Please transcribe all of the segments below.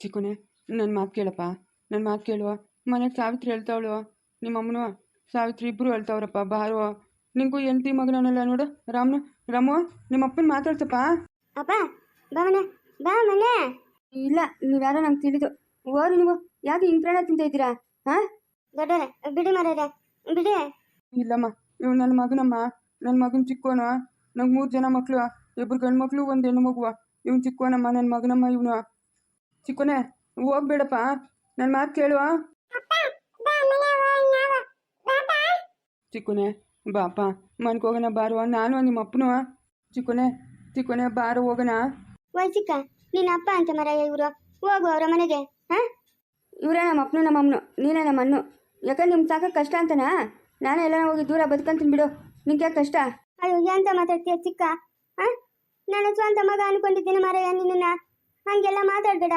ಚಿಕ್ಕನೆ ನನ್ನ ಮಾತು ಕೇಳಪ್ಪ. ನನ್ನ ಮಾತು ಕೇಳುವ. ಮನೆಗೆ ಸಾವಿತ್ರಿ ಹೇಳ್ತಾವಳು. ನಿಮ್ಮ ಅಮ್ಮನೂ ಸಾವಿತ್ರಿ ಇಬ್ಬರು ಹೇಳ್ತಾವ್ರಪ್ಪ ಬಾರೋ. ನಿಂಗೂ ಎಂಟಿ ಮಗನಲ್ಲ ನೋಡು. ರಾಮನು ರಾಮು ನಿಮ್ಮ ಅಪ್ಪನ ಮಾತಾಡ್ತಪ್ಪ ಅಪ್ಪ ಬಾ ಮನೆ. ಬಾ ಮನೆ. ಇಲ್ಲ ನೀವ್ಯಾರೋ ನಂಗೆ ತಿಳಿದು. ಓರು ನೀವು ಯಾಕೆ ಹಿಂಗೆ ಪ್ರಾಣ ತಿಂತ ಇದ್ದೀರಾ? ಹಾ? ದೊಡ್ಡವ್ರೆ ಬಿಡಿ ಮರ್ಯಾದೆ ಬಿಡಿ. ಇಲ್ಲಮ್ಮ ಇವ್ ನನ್ನ ಮಗನಮ್ಮ. ನನ್ನ ಮಗನ ಚಿಕ್ಕೋನ ನಂಗೆ ಮೂರು ಜನ ಮಕ್ಕಳು ಇಬ್ರು ಗಂಡು ಮಕ್ಕಳು ಒಂದು ಹೆಣ್ಣು ಮಗುವ. ಇವ್ನು ಚಿಕ್ಕೋನಮ್ಮ ನನ್ನ ಮಗನಮ್ಮ ಇವನು. ಚಿಕ್ಕವನೇ ಹೋಗ್ಬೇಡಪ್ಪ ನನ್ನ ಮಾತು ಕೇಳುವ ಚಿಕ್ಕನೆ ಬಾಪ ಮನ್ಗೆ ಹೋಗೋಣ ಬಾರುವ ನಾನು ನಿಮ್ಮ ಅಪ್ಪನು ಚಿಕ್ಕನೆ ಚಿಕ್ಕನೆ ಬಾರು ಹೋಗೋಣ ಚಿಕ್ಕ. ನಿನ್ನ ಅಪ್ಪ ಅಂತ ಮರ ಇವರು. ಹೋಗು ಅವರ ಮನೆಗೆ ಹಾ ಇವರೇ ನಮ್ಮ ಅಪ್ಪನು ನಮ್ಮ ಅಮ್ಮನು. ನೀನೇ ನಮ್ಮ ಅಣ್ಣು. ಯಾಕಂದ್ರೆ ನಿಮ್ಗೆ ಸಾಕಕ್ಕೆ ಕಷ್ಟ ಅಂತನಾ? ನಾನೇ ಎಲ್ಲ ಹೋಗಿ ದೂರ ಬದುಕಂತೀನಿ ಬಿಡು. ನಿಂಗೆ ಯಾಕೆ ಕಷ್ಟ? ಅಯ್ಯೋ ಎಂತ ಮಾತಾಡ್ತೀಯ ಚಿಕ್ಕ? ಹಾ ನಾನು ಸ್ವಂತ ಮಗ ಅನ್ಕೊಂಡಿದ್ದೀನಿ ಮರಯ್ಯ ನಿನ್ನ ಹಂಗೆಲ್ಲ ಮಾತಾಡ್ಬೇಡ.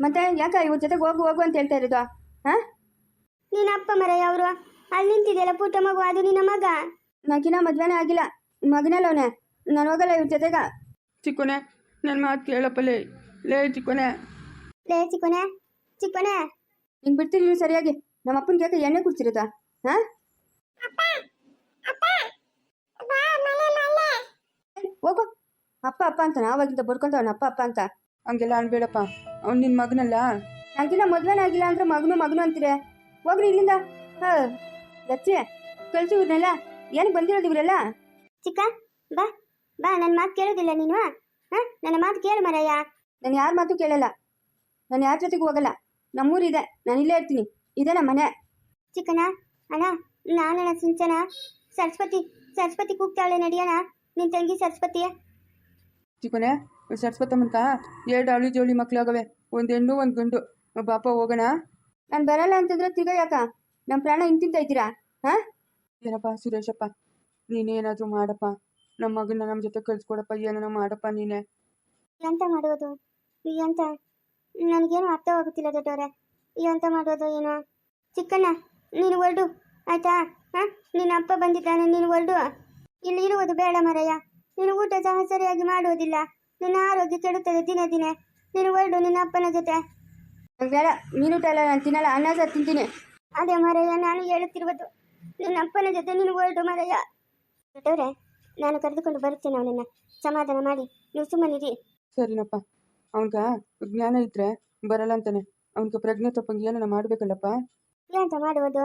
ಮತ್ತೆ ಯಾಕೆ ಇವ್ರ ಜೊತೆಗೆ ಹೋಗು ಹೋಗು ಅಂತ ಹೇಳ್ತಾ ಇರೋದು? ಹಾಂ? ನಿನ್ನ ಅಪ್ಪ ಮರಯ್ಯ ಅವರು. ಅಲ್ಲಿ ನಿಂತಿದೆಯಲ್ಲ ಪುಟ್ಟ ಮಗು ಅದು ನಿನ್ನ ಮಗ? ನಾಕಿನ ಮದ್ವೆನೇ ಆಗಿಲ್ಲ. ಮಗನಲ್ಲ ಅವನೇ. ನಾನು ಹೋಗಲ್ಲ ಇವ್ರ ಜೊತೆಗ. ಚಿಕ್ಕೊನೆ ನನ್ನ ಮಾತು ಕೇಳಪ್ಪ ಲೇ. ಲೇ ಚಿಕ್ಕನೆ. ಲೇ ಚಿಕ್ಕೊನೆ ಚಿಕ್ಕನೆ. ಹಿಂಗೆ ಬಿಡ್ತೀರಿ ಸರಿಯಾಗಿ? ನಮ್ಮ ಅಪ್ಪನ ಯಾಕೆ ಎಣ್ಣೆ ಕುಡ್ಸಿರೋದ? ಹಾಂ? ಹೋಗು. ಅಪ್ಪ ಅಪ್ಪ ಅಂತ ನಾವಾಗಿಂದ ಬಡ್ಕೊಂತವನ ಅಪ್ಪ ಅಪ್ಪ ಅಂತ. ಹಂಗೆಲ್ಲ ಅನ್ಬೇಡಪ್ಪ. ಅವ್ನು ನಿನ್ನ ಮಗನಲ್ಲ? ನಂಗಿನ ಮದ್ವೆನೇ ಆಗಿಲ್ಲ ಅಂದ್ರೆ ಮಗನು ಮಗನು ಅಂತೀರ. ಹೋಗ್ರಿ ಇಲ್ಲಿಂದ. ಹಾ ಲಚ್ಚಿ ಕಳ್ಸಿ ಇವ್ರನ್ನೆಲ್ಲ. ಏನಕ್ಕೆ ಬಂದಿರೋದು ಇವರೆಲ್ಲ? ಚಿಕ್ಕ ಬಾ ಬಾ ನನ್ನ ಮಾತು ಕೇಳೋದಿಲ್ಲ ನೀನು ಹಾ? ನನ್ನ ಮಾತು ಕೇಳು ಮರಯ್ಯ ನಾನು ಯಾರ ಮಾತು ಕೇಳಲ್ಲ. ನಾನು ಯಾರ ಜೊತೆಗೂ ಹೋಗಲ್ಲ. ನಮ್ಮೂರಿದೆ. ನಾನು ಇಲ್ಲೇ ಇರ್ತೀನಿ. ಇದೆ ನಮ್ಮ ಮನೆ. ಚಿಕ್ಕನ ಅಣ್ಣ ನಾನಣ್ಣ ಸಿಂಚನ ಸರಸ್ವತಿ ಸರಸ್ವತಿ ಕೂಗ್ತಾಳೆ ನಡಿಯೋಣ ನಿನ್ ತಂಗಿ ಸರಸ್ವತಿ ಚಿಕ್ಕನೆ ಸರಸ್ವತಮ್ಮಂತ ಎರಡು ಅಳಿ ಜೋಳಿ ಮಕ್ಕಳಾಗವೆ ಒಂದು ಹೆಣ್ಣು ಒಂದು ಗಂಡು. ಬಾಪ ಹೋಗೋಣ. ನಾನು ಬರಲ್ಲ ಅಂತಂದ್ರೆ ತಿರ್ಗಾ ಯಾಕ? ನಮ್ಮ ಪ್ರಾಣ ಹಿಂತಿಂತ ಇದ್ದೀರಾ? ಹಾಂ? ಏನಪ್ಪ ಸುರೇಶಪ್ಪ ನೀನೇನಾದರೂ ಮಾಡಪ್ಪ. ನಮ್ಮ ಮಗನ ನಮ್ಮ ಜೊತೆ ಕಳ್ಸ್ಕೊಡಪ್ಪ ಏನೋ ಮಾಡಪ್ಪ ನೀನೇ. ಎಂತ ಮಾಡೋದು ಎಂತ ನನಗೇನು ಅರ್ಥವಾಗುತ್ತಿಲ್ಲ ದೊಡ್ಡವ್ರೆ. ಎಂತ ಮಾಡೋದು ಏನು? ಚಿಕ್ಕಣ್ಣ ನೀನು ಹೊರಡು ಆಯ್ತಾ? ಹಾ? ನಿನ್ನ ಅಪ್ಪ ಬಂದಿದ್ದಾನೆ ನೀನು ಹೊರಡು ಇಲ್ಲಿ ಇರುವುದು ಬೇಡ ಮರಯ್ಯ ನೀನು ಊಟ ಸಹ ಸರಿಯಾಗಿ ಮಾಡುವುದಿಲ್ಲ. ನಿನ್ನ ಆರೋಗ್ಯ ಕೆಡುತ್ತದೆ ದಿನೇ ದಿನೇ. ನೀನು ಹೊರಡು ನಿನ್ನ ಅಪ್ಪನ ಜೊತೆ. ಬೇಡ ಮೀನು ನಾನು ತಿನ್ನಲ್ಲ ಅನ್ನ ಸಹ ತಿಂತೀನಿ. ಅದೇ ಮರಯ್ಯ ನಾನು ಹೇಳುತ್ತಿರುವುದು ನಿನ್ನ ಅಪ್ಪನ ಜೊತೆ ನೀನು ಹೊರಡು ಮರಯ್ಯ. ದೊಡ್ಡವ್ರೆ ನಾನು ಕರೆದುಕೊಂಡು ಬರುತ್ತೇನೆ ಅವನನ್ನ. ಸಮಾಧಾನ ಮಾಡಿ ನೀವು ಸುಮ್ಮನಿರಿ ಸರಿನಪ್ಪ. ಅವನ್ಗ ಜ್ಞಾನ ಇದ್ರೆ ಬರಲ್ಲ ಅಂತಾನೆ. ಅವನ್ಗೆ ಪ್ರಜ್ಞೆ ತಪ್ಪಂಗೆ ಏನಾರ ಮಾಡಬೇಕಲ್ಲಪ್ಪ? ಏನಂತ ಮಾಡುವುದು.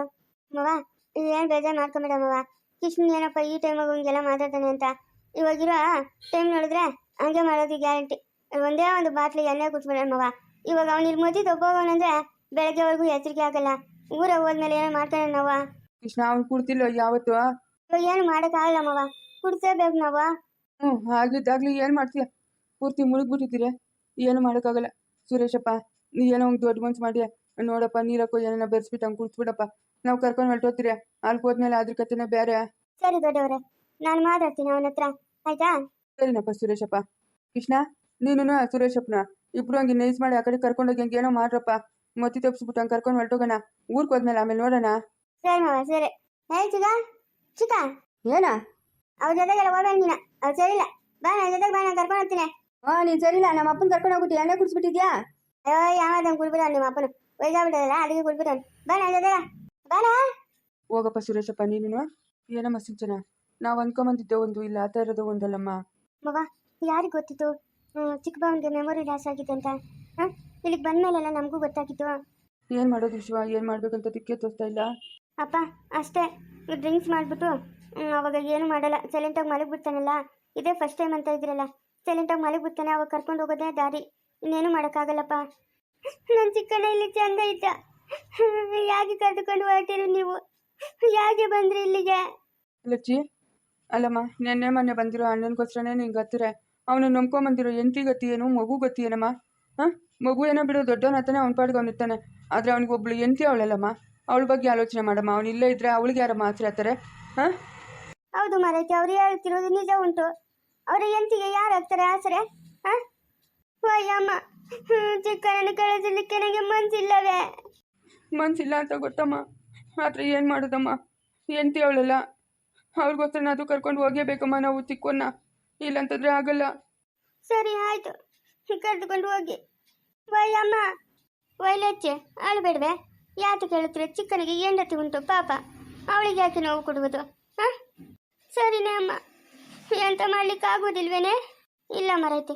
ಮವ ಏನು ಬೇಜಾರು ಮಾಡ್ಕೊಂಬೇಡ ಮವ. ಕೃಷ್ಣ ಏನಪ್ಪ ಈ ಟೈಮಾಗ ಹಂಗೆಲ್ಲ ಮಾತಾಡ್ತಾನೆ ಅಂತ. ಇವಾಗಿರೋ ಟೈಮ್ ನೋಡಿದ್ರೆ ಹಂಗೆ ಮಾಡೋದು ಗ್ಯಾರಂಟಿ. ಒಂದೇ ಒಂದು ಬಾಟ್ಲಿ ಎಣ್ಣೆ ಕುಟ್ಬಿಡ ಮಗ. ಇವಾಗ ಅವ್ನು ಇಲ್ಲಿ ಮದಿ ತಗೋಗೋಣಂದ್ರೆ ಬೆಳಗ್ಗೆವರೆಗೂ ಎಚ್ಚರಿಕೆ ಆಗಲ್ಲ. ಊರ ಹೋದ್ಮೇಲೆ ಏನೋ ಮಾಡ್ತಾನೆ ನಾವ ಕೃಷ್ಣ ಅವ್ನು ಕುಡ್ತಿಲ್ಲ ಯಾವತ್ತು? ಇವಾಗ ಏನು ಆಗಲ್ಲ ಮಗ ಕುಡ್ಸೇಬೇಕು ನಾವ ಹ್ಞೂ ಹಾಗಿದ್ದಾಗ್ಲಿ ಏನು ಮಾಡ್ತೀಯ? ಪೂರ್ತಿ ಮುಳುಗ್ಬಿಟ್ಟಿದ್ದೀರ. ಏನು ಮಾಡೋಕ್ಕಾಗಲ್ಲ. ಸುರೇಶಪ್ಪ ನೀ ಏನೋ ಒಂದು ದೊಡ್ಡ ಮನ್ಸು ಮಾಡಿ ನೋಡಪ್ಪ ನೀರಕ್ಕೋ ಏನೋ ಬೆರೆಸ್ಬಿಟ್ಟು ಹಂಗೆ ಕುಡ್ಸ್ಬಿಡಪ್ಪ. ನಾವು ಕರ್ಕೊಂಡು ಹೊರಟೋತೀರಿ ಅಲ್ಲಿ ಹೋದ್ಮೇಲೆ ಅದ್ರ ಕತೆನೇ ಬೇರೆ. ಸರಿ ದೊಡ್ಡವ್ರೆ ನಾನು ಮಾತಾಡ್ತೀನಿ ಅವನ ಹತ್ರ. ಆಯ್ತಾ? ಸರಿನಪ್ಪ ಸುರೇಶಪ್ಪ. ಕೃಷ್ಣ ನೀನು ಸುರೇಶಪ್ಪನ. ಇಬ್ರು ಹಂಗೆ ನೈಸ್ ಮಾಡಿ ಆ ಕಡೆ ಕರ್ಕೊಂಡೋಗಿ ಹಂಗೆ ಏನೋ ಮಾಡ್ರಪ್ಪ. ಮತ್ತಿ ತಪ್ಪಿಸ್ಬಿಟ್ಟು ಹಂಗೆ ಕರ್ಕೊಂಡು ಹೊರಟೋಗೋಣ. ಊರ್ಗೆ ಹೋದ್ಮೇಲೆ ಆಮೇಲೆ ನೋಡೋಣ. ಸರಿ ಮಾವ ಸರಿ. ಹೇ ಚಿಕ್ಕ ಚಿಕ್ಕ ಏನ? ಅವ್ರ ಜೊತೆಗೆಲ್ಲ ಹೋಗ್ಬೇಡ ನೀನು. ಅವ್ರು ಸರಿಯಿಲ್ಲ ಬಾ ನನ್ನ ಜೊತೆಗೆ ಬಾ ನಾನು ಕರ್ಕೊಂಡು ಹೋಗ್ತೀನಿ. ಹಾ ನೀನು ಸರಿಲ್ಲ ನಮ್ಮ ಅಪ್ಪನ ಕರ್ಕೊಂಡು ಹೋಗ್ಬಿಟ್ಟು ಎಣ್ಣೆ ಕುಡಿಸ್ಬಿಟ್ಟಿದ್ಯಾ? ಅಯ್ಯೋ ಯಾವ್ದಂಗೆ ಕುಡ್ಬಿಡ ನಿಮ್ಮ ಅಪ್ಪನು. ವಯಸ್ಸಾಗ್ಬಿಟ್ಟದಲ್ಲ ಅದಕ್ಕೆ ಕುಡ್ಬಿಟ್ಟವನು ಬಾ ನನ್ನ ಜೊತೆಗೆ. ಬಾನ. ಹೋಗಪ್ಪ ಸುರೇಶಪ್ಪ ನೀನು ಏನಮ್ಮ ಸಿಂಚನ? ನಾವು ಅನ್ಕೊಂಬಂದಿದ್ದೆ ಒಂದು ಇಲ್ಲ ಆ ಥರದ್ದು ಒಂದಲ್ಲಮ್ಮ. ಮಗ ಯಾರಿಗೆ ಗೊತ್ತಿತ್ತು? ಚಿಕ್ಕ ಬಾವನಿಗೆ ಮೆಮೊರಿ ಲಾಸ್ ಆಗಿತ್ತು ಅಂತ. ಹಾಂ? ಇಲ್ಲಿಗೆ ಬಂದ್ಮೇಲೆಲ್ಲ ನಮಗೂ ಗೊತ್ತಾಗಿತ್ತು. ಏನು ಮಾಡೋದು ವಿಶ್ವ ಏನು ಮಾಡಬೇಕಂತ ದಿಕ್ಕೆ ತೋರಿಸ್ತಾ ಇಲ್ಲ? ಅಪ್ಪ ಅಷ್ಟೇ. ಡ್ರಿಂಕ್ಸ್ ಮಾಡಿಬಿಟ್ಟು ಅವಾಗ ಏನು ಮಾಡಲ್ಲ. ಸೈಲೆಂಟಾಗಿ ಮಲಗಿಬಿಡ್ತಾನಲ್ಲ. ಇದೇ ಫಸ್ಟ್ ಟೈಮ್ ಅಂತ ಇದ್ರಲ್ಲ. ಸೈಲೆಂಟಾಗಿ ಮಲಗಿಬಿಡ್ತಾನೆ ಅವಾಗ ಕರ್ಕೊಂಡು ಹೋಗೋದೇ ದಾರಿ. ಇನ್ನೇನು ಮಾಡೋಕ್ಕಾಗಲ್ಲಪ್ಪ. ನನ್ನ ಚಿಕ್ಕಣ್ಣ ಇಲ್ಲಿ ಚಂದ ಇದ್ದ. ಯಾಕೆ ಕರೆದುಕೊಂಡು ಹೊರಟಿರಿ ನೀವು? ಯಾಕೆ ಬಂದ್ರಿ ಇಲ್ಲಿಗೆ? ಲಚ್ಚಿ ಅಲ್ಲಮ್ಮ ನೆನ್ನೆ ಮೊನ್ನೆ ಬಂದಿರೋ ಅಣ್ಣನಿಗೋಸ್ಕರನೇ ನಿಂಗೆ ಹತ್ತಿರ ಅವನು ನಂಬ್ಕೊಂಬಂದಿರೋ ಎಂಟಿ ಗತಿ ಏನು ಮಗು ಗತಿ ಏನಮ್ಮ? ಹಾಂ? ಮಗು ಏನೋ ಬಿಡು ದೊಡ್ಡವನತ್ತಾನೆ ಅವ್ನ ಪಾಡಿಗೆ ಅವ್ನು ಇರ್ತಾನೆ. ಆದರೆ ಅವ್ನಿಗೆ ಒಬ್ಳು ಎಂಟಿ ಅವಳಲ್ಲಮ್ಮ. ಅವಳ ಬಗ್ಗೆ ಆಲೋಚನೆ ಮಾಡಮ್ಮ. ಅವ್ನು ಇಲ್ಲೇ ಇದ್ದರೆ ಅವಳಿಗೆ ಯಾರು ಮಾತಾಡ್ತಾರೆ ಹಾಂ? ಹೌದು ಮಾರೈತಿ ಅವ್ರು ಹೇಳ್ತಿರೋದು ನಿಜ ಉಂಟು. ಅವರ ಎಂತಿಗೆ ಯಾರು ಆಗ್ತಾರೆ ಆಸರೆ? ಹಾಂ? ಅಮ್ಮ ಚಿಕ್ಕಣ್ಣನ ಕಳಿಸಲಿಕ್ಕೆ ನನಗೆ ಮನ್ಸಿಲ್ಲವೇ? ಮನ್ಸಿಲ್ಲ ಅಂತ ಗೊತ್ತಮ್ಮ. ಆದರೆ ಏನು ಮಾಡೋದಮ್ಮ? ಎಂತಿ ಅವಳಲ್ಲ. ಅವ್ರಿಗೋಸ್ಕರ ಅದು ಕರ್ಕೊಂಡು ಹೋಗೇಬೇಕಮ್ಮ ನಾವು ತಿಕ್ಕೋಣ ಇಲ್ಲಂತಂದ್ರೆ ಆಗಲ್ಲ. ಸರಿ ಆಯ್ತು. ಕರೆದುಕೊಂಡು ಹೋಗಿ. ಅಮ್ಮ ಒಯ್ಲೆಚ್ಚೆ ಅಳಬೇಡ್ವೆ. ಯಾತು ಕೇಳುತ್ತೀರ ಚಿಕ್ಕನಿಗೆ ಹೆಂಡತಿ ಉಂಟು ಪಾಪ. ಅವಳಿಗೆ ಯಾಕೆ ನೋವು ಕೊಡುವುದು ಹಾ? ಸರಿನೇ ಅಮ್ಮ. ಎಂತ ಮಾಡ್ಲಿಕ್ಕೆ ಆಗುವುದಿಲ್ವೇನೆ ಇಲ್ಲ ಮರೈತಿ.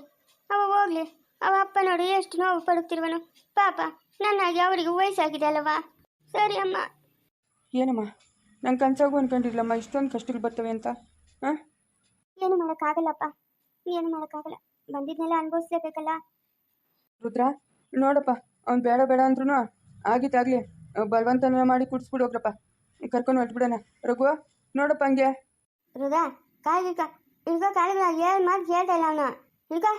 ಅವ ಹೋಗ್ಲಿ. ಅವ ಅಪ್ಪ ನೋಡಿ ಎಷ್ಟು ನೋವು ಪಡುತ್ತಿರುವನು. ಪಾಪ ನನ್ನಾಗಿ ಅವರಿಗೆ ವಯಸ್ಸಾಗಿದೆ ಅಲ್ಲವಾ? ಸರಿ ಅಮ್ಮ. ಏನಮ್ಮ? ನಂಗೆ ಕನ್ಸಾಗೂ ಅನ್ಕೊಂಡಿರ್ಲಮ್ಮ ಇಷ್ಟೊಂದು ಕಷ್ಟಗಳು ಬರ್ತವೆ ಅಂತ. ಹಾಂ? ಏನು ಮಾಡೋಕ್ಕಾಗಲ್ಲಪ್ಪ. ಏನು ಮಾಡೋಕ್ಕಾಗಲ್ಲ. ಬಂದಿದ್ನೆಲ್ಲ ಅನುಭವಿಸ್ಲೇಬೇಕಲ್ಲ. ರುದ್ರ ನೋಡಪ್ಪ. ಅವ್ನು ಬೇಡ ಬೇಡ ಅಂದ್ರೂ ಆಗಿದ್ದಾಗಲಿ ಬಲವಂತನ ಮಾಡಿ ಕುಡಿಸ್ಬಿಡು ಹೋಗ್ರಪ್ಪ. ಕರ್ಕೊಂಡು ಹೊಟ್ಬಿಡೋಣ ರಘು ನೋಡಪ್ಪ ಹಂಗೆ. ರುದ್ರ ಕಾಯ್ದಿಕ ಇಳ್ಕೋ ಕಾಳಿಗಳ ಏನು ಮಾಡಿ ಕೇಳ್ತಾ ಇಲ್ಲ ಅವನು. ಇಳ್ಕೋ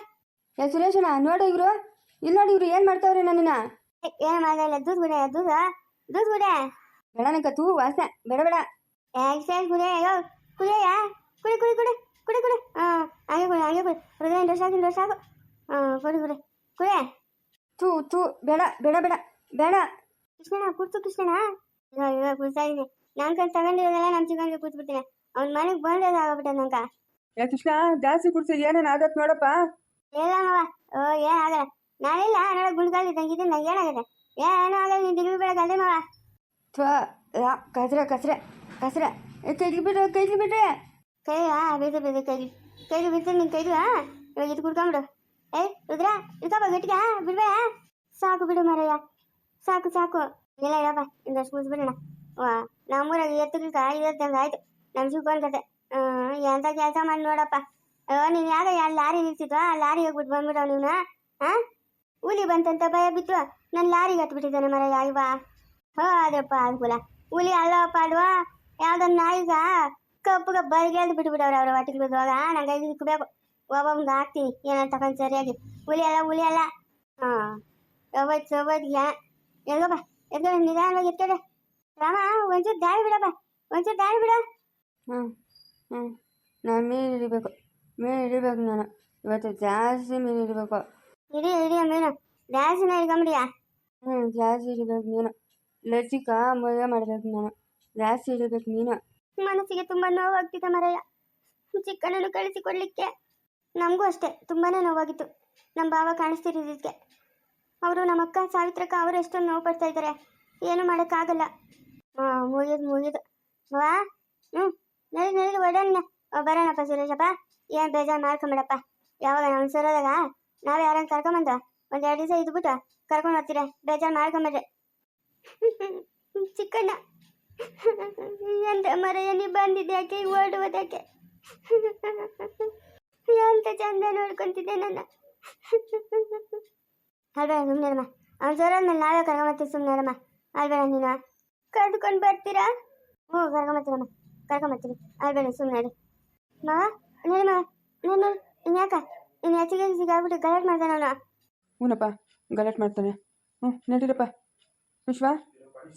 ಏ ಸುರೇಶಣ್ಣ ನೋಡು ಇವರು. ಇಲ್ಲಿ ನೋಡಿ ಇವ್ರು ಏನು ಮಾಡ್ತಾವ್ರೆ ನನ್ನನ್ನ ಏನು ಮಾಡಲ್ಲ ದೂದ್ ಗುಡೆ ದೂದ ದೂದ್ ಗುಡೆ ಬೇಡ ನಂಗೆ ತೂ ವಾಸನೆ ಬೇಡ. ಬೇಡ ಗುಡೆ ಅಯ್ಯೋ ಕುಡಿಯಯ್ಯ ಕುಡಿ ಕುಡಿ ಕುಡಿ ಕುಡಿ ಕುಡಿ. ಹಾಂ ಹಂಗೆ ಕುಡಿ ಹಂಗೆ ಕುಡಿ. ಹೃದಯ ಸಾಕು ಇಂಟ್ರೆಸ್ಟ್ ಸಾಕು. ಹಾಂ ಕುಡಿ ಕುಡಿ. ಕುಡಿ. ತೂ ತೂ ಬೇಡ ಬೇಡ ಬೇಡ ಬೇಡ. ಕೃಷ್ಣಣ್ಣ ಕುಡ್ತು ಕೃಷ್ಣಣ್ಣ ಇವಾಗ ಇವಾಗ ಕುಡ್ತಾ ಇದ್ದೀನಿ ನಾನು ಕೈ ತಗೊಂಡಿರೋದೆಲ್ಲ ನಮ್ಮ ಚಿಕ್ಕನಿಗೆ ಕೂತ್ಬಿಡ್ತೀನಿ. ಅವ್ನ ಮನೆಗೆ ನಂಗೆ. ಯಾ ಕೃಷ್ಣ ಜಾಸ್ತಿ ಕುಡಿಸಿ ಏನೇನು ಆಗತ್ತೆ ನೋಡಪ್ಪ. ಇಲ್ಲ ಮಾವ. ಓ ಏನಾಗಲ್ಲ ನಾನಿಲ್ಲ ನಾಳೆ ಇದ್ದಂಗೆ ನಂಗೆ ಏನಾಗಿದೆ? ಏನೂ ಆಗಲ್ಲ ನೀನು ದಿಗ್ಲು ಬೆಳಗ್ಗೆ ಅದೇ ಮಾವ. ಥ್ವಾ ಯಾ ಕಸ್ರೆ ಕಸ್ರೆ, ಕಸ್ರ. ಏ ಕೈಲಿ ಬಿಡ್ರಿ ಕೈಲಿ ಬಿಡ್ರಿ ಕೈ, ಆ ಬೀದ ಬೀದ ಕೈ. ಕೈ ಬಿಡ್ತು ನಿನ್ ಕೈಗೆ ಇವಾಗ ಇದು ಕುಡ್ಕೊಂಬಿಡು ಏ, ರುದ್ರ ಇಳ್ಕೊಬ ಗಟ್ಟಿಗ ಬಿಡ್ಬೇಡ ಸಾಕು ಬಿಡು, ಮಾರಯ್ಯ. ಸಾಕು ಸಾಕು. ಇಲ್ಲ ಇಡಪ್ಪ ಇಂದಷ್ಟು ಬಿಡೋಣ ವಾ, ನಮ್ಮೂರಾಗ ಎತ್ತುಗಿಲ್ಕ ಇದ್ದಂಗೆ ಆಯ್ತು. ನಮ್ಮ ಶಿವಕೊಂಡ್ ಕತೆ ಎಂತ ಕೆಲಸ ಮಾಡಿ ನೋಡಪ್ಪ. ನೀನು ಯಾಕ ಎರಡು ಲಾರಿ ನಿಲ್ಸಿದ್ವಾ? ಆ ಲಾರಿ ಹೋಗ್ಬಿಟ್ಟು ಬಂದ್ಬಿಡವ್ ನೀವ್ನ ಹಾ ಹುಲಿ ಬಂತಂತ ಭಯ ಬಿತ್ತು. ನನ್ನ ಲಾರಿಗೆ ಹತ್ಬಿಟ್ಟಿದ್ದಾನೆ ಮರಯ್ಯ ಇವ ಹೋದ್ರಪ್ಪ ಅನುಕೂಲ ಹುಲಿ ಅಲ್ಲಪ್ಪ ಅಲ್ವಾ ಯಾವ್ದೊಂದು ನಾಯಿಗ ಕಪ್ಪುಗ ಬರಿಗೆಲ್ದು ಬಿಟ್ಬಿಡವ್ರೆ ಅವ್ರ ಹೊಟ್ಟಿಗೆ ಬಿದ್ದವಾಗ ನಂಗೆ ಐದು ಇಕ್ಬೇಕು ಒಬ್ಬೊಬ್ಗೆ ಹಾಕ್ತೀನಿ ಏನಂತ ತಗೊಂಡು ಸರಿಯಾಗಿ ಹುಲಿ ಅಲ್ಲ ಹುಲಿ ಅಲ್ಲ ಹಾಂ ಒಬ್ಬತ್ತು ಒಬ್ಬತ್ತು ಯಾ ಎಲ್ಗಪ್ಪ ಎದ್ಗಡೆ ನಿಧಾನವಾಗಿ ಎತ್ಕಡೆ ರಾಮ ಒಂಚೂರು ದಾರಿ ಬಿಡಪ್ಪ ಒಂಚೂರು ದಾರಿ ಬಿಡ ಹ್ಞೂ ಹ್ಞೂ ನಾನು ಮೀನು ಹಿಡಿಬೇಕು ಮೀನು ಹಿಡಿಬೇಕು ನಾನು ಇವತ್ತು ಜಾಸ್ತಿ ಮೀನು ಹಿಡಿಬೇಕು ಇಡಿ ಇಡಿ ಮೀನು ಡ್ಯಾನ್ಸಿನ ಹಿಡ್ಕೊಂಬಿಡಿಯಾ ಹ್ಞೂ ಜಾಸ್ತಿ ಹಿಡಿಬೇಕು ಮೀನು ಲಸಿಕ ಮದುವೆ ಮಾಡಬೇಕು ನಾನು. ಜಾಸ್ತಿ ಹಿಡಿಬೇಕು ನೀನು. ಮನಸ್ಸಿಗೆ ತುಂಬಾ ನೋವಾಗ್ತಿದೆ ಮರಯ್ಯ. ಚಿಕ್ಕನನ್ನು ಕಳಿಸಿಕೊಡ್ಲಿಕ್ಕೆ ನಮಗೂ ಅಷ್ಟೇ, ತುಂಬಾನೇ ನೋವಾಗಿತ್ತು. ನಮ್ಮ ಭಾವ ಕಾಣಿಸ್ತಿರೋದಕ್ಕೆ ಅವರು ನಮ್ಮ ಅಕ್ಕ ಸಾವಿತ್ರಕ್ಕ ಅವರು ಎಷ್ಟೊಂದು ನೋವು ಪಡ್ತಾ ಇದ್ದಾರೆ. ಏನು ಮಾಡೋಕ್ಕಾಗಲ್ಲ. ಹಾಂ ಮುಗಿದು ಮುಗಿದು. ವಾ ಹ್ಞೂ, ನಡಿ ನಡಿ, ಒಡಣ್ಣ. ಬರೋಣಪ್ಪ ಸುರೇಶಪ್ಪ. ಏನ್ ಬೇಜಾರು ಮಾಡ್ಕೊಂಬೇಡಪ್ಪ. ಯಾವಾಗ ನಾವು ನಾವ್ ನಾವು ಯಾರನ್ನ ಕರ್ಕೊಂಬಂದ? ಒಂದು ಎರಡು ದಿವಸ ಇದ್ಬಿಟ್ಟು ಕರ್ಕೊಂಡು ಹೋಗ್ತೀರ? ಬೇಜಾರು ಮಾಡ್ಕೊಂಬೇಡ್ರಿ. ಚಿಕ್ಕಣ್ಣ. ಎಂತ ಮರೆಯಲ್ಲಿ ನೀ ಬಂದಿದೆ ಯಾಕೆ? ಓಡುವುದಕ್ಕೆ ಎಂತ ಚಂದ ನೋಡ್ಕೊಂತಿದ್ದೆ ನನ್ನ. ಅಲ್ಬೇಡ ಸುಮ್ಮನೆರಮ್ಮ ಅವ್ನು ಜ್ವರದ್ಮೇಲೆ ನಾವೇ ಕರ್ಕೊಂಬತ್ತೀವಿ ಸುಮ್ಮನೆರಮ್ಮ ಅಲ್ಬೇಡ, ನೀನು. ಕರ್ದುಕೊಂಡು ಬರ್ತೀರಾ? ಹ್ಞೂ, ಕರ್ಕೊಂಬತ್ತೀರಮ್ಮ. ಕರ್ಕೊಂಬತ್ತೀರಿ. ಅಲ್ಬೇಡ ಸುಮ್ಮನೆ ಮಾ, ನೀನು ನೀನು ಇನ್ಯಾಕ ಇನ್ನು ಹೆಚ್ಚಿಗೆ ಸಿಗಾಗ್ಬಿಟ್ಟು ಗಲಾಟೆ ಮಾಡ್ತಾನ ನಾನು ಹ್ಞೂನಪ್ಪ, ಗಲಾಟೆ ಮಾಡ್ತಾನೆ. ಹ್ಞೂ, ನಡೀರಪ್ಪ. ವಿಶ್ವ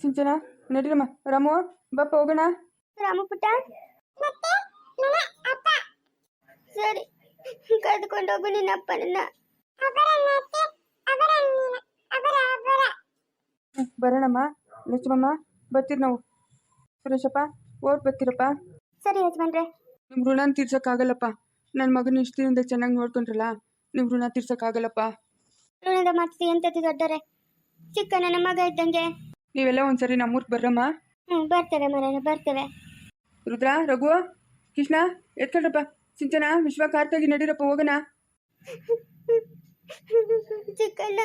ಸಿಂಚನ ನಡೀರಮ್ಮ ರಾಮು ಬಪ್ಪ ಹೋಗೋಣ ರಾಮು ಪುಟ್ಟ. ಸರಿ ಕರೆದುಕೊಂಡು ಹೋಗು ನಿನ್ನ ಅಪ್ಪನನ್ನ. ಬರೋಣಮ್ಮ ಲಕ್ಷ್ಮಮ್ಮ ಬರ್ತೀರಿ ನಾವು. ಸುರೇಶಪ್ಪ ಓಟ್ ಬರ್ತೀರಪ್ಪ. ಸರಿ ಯಜಮಾನ್ರೆ. ನಿಮ್ಮ ಋಣನ ತೀರ್ಸೋಕ್ಕಾಗಲ್ಲಪ್ಪ. ನನ್ನ ಮಗನ ಇಷ್ಟು ಚೆನ್ನಾಗಿ ನೋಡ್ಕೊಂಡ್ರಲ್ಲ ನಿಮ್ಮ ಋಣ ತೀರ್ಸೋಕ್ಕಾಗಲ್ಲಪ್ಪ. ಋಣದ ಮಾತು ಎಂತದ್ದು ದೊಡ್ಡರೆ? ಚಿಕ್ಕ ನಮ್ಮ ಮಗ ಇದ್ದಂಗೆ. ನೀವೆಲ್ಲ ಒಂದ್ಸರಿ ನಮ್ಮೂರಿಗೆ ಬರ್ರಮ್ಮ. ಹ್ಞೂ ಬರ್ತೇವೆ ಮರ ಬರ್ತೇವೆ ರುದ್ರ ರಘು ಕೃಷ್ಣ ಎತ್ತಡಪ್ಪ ಸಿಂಚನ ವಿಶ್ವ ಕಾರ್ತಾಗಿ ನಡೀರಪ್ಪ ಹೋಗೋಣ. ಚಿಕ್ಕಣ್ಣ.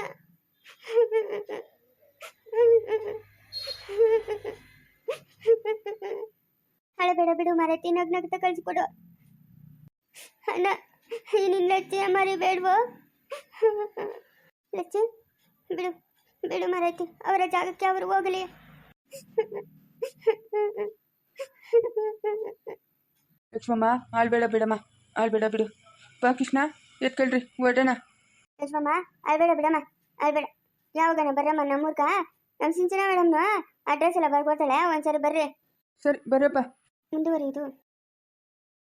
ಹಳಬೇಡ ಬಿಡು ಮರತಿ ನಗ್ ನಗ್ತ ಕಳಿಸ್ಕೊಡು. ಅಣ್ಣ ನಿನ್ನ ಲಚ್ಚೆ ಮರಿಬೇಡ್ವೋ ಲಚ್ಚೆ ಬಿಡು. ಬಿಡು ಮರತಿ ಅವರ ಜಾಗಕ್ಕೆ ಅವರು ಹೋಗಲಿ. ಲಕ್ಷ್ಮಮ್ಮ ಆಳ್ಬೇಡ ಬಿಡಮ್ಮ ಆಳ್ಬೇಡ ಬಿಡು ಬಾ ಕೃಷ್ಣ ಎತ್ಕೊಳ್ರಿ ಹೊರಡೋಣ. ಲಕ್ಷ್ಮಮ್ಮ ಆಳ್ಬೇಡ ಬಿಡಮ್ಮ ಆಳ್ಬೇಡ ಯಾವಾಗನ ಬರ್ರಮ್ಮ ನಮ್ಮೂರ್ಗ ನಮ್ಮ ಸಿಂಚನ ಮೇಡಮ್ನ ಅಡ್ರೆಸ್ ಎಲ್ಲ ಬರ್ಕೊತಾಳೆ ಒಂದ್ಸರಿ ಬರ್ರಿ. ಸರಿ ಬರ್ರಪ್ಪ. ಮುಂದುವರಿಯುದು.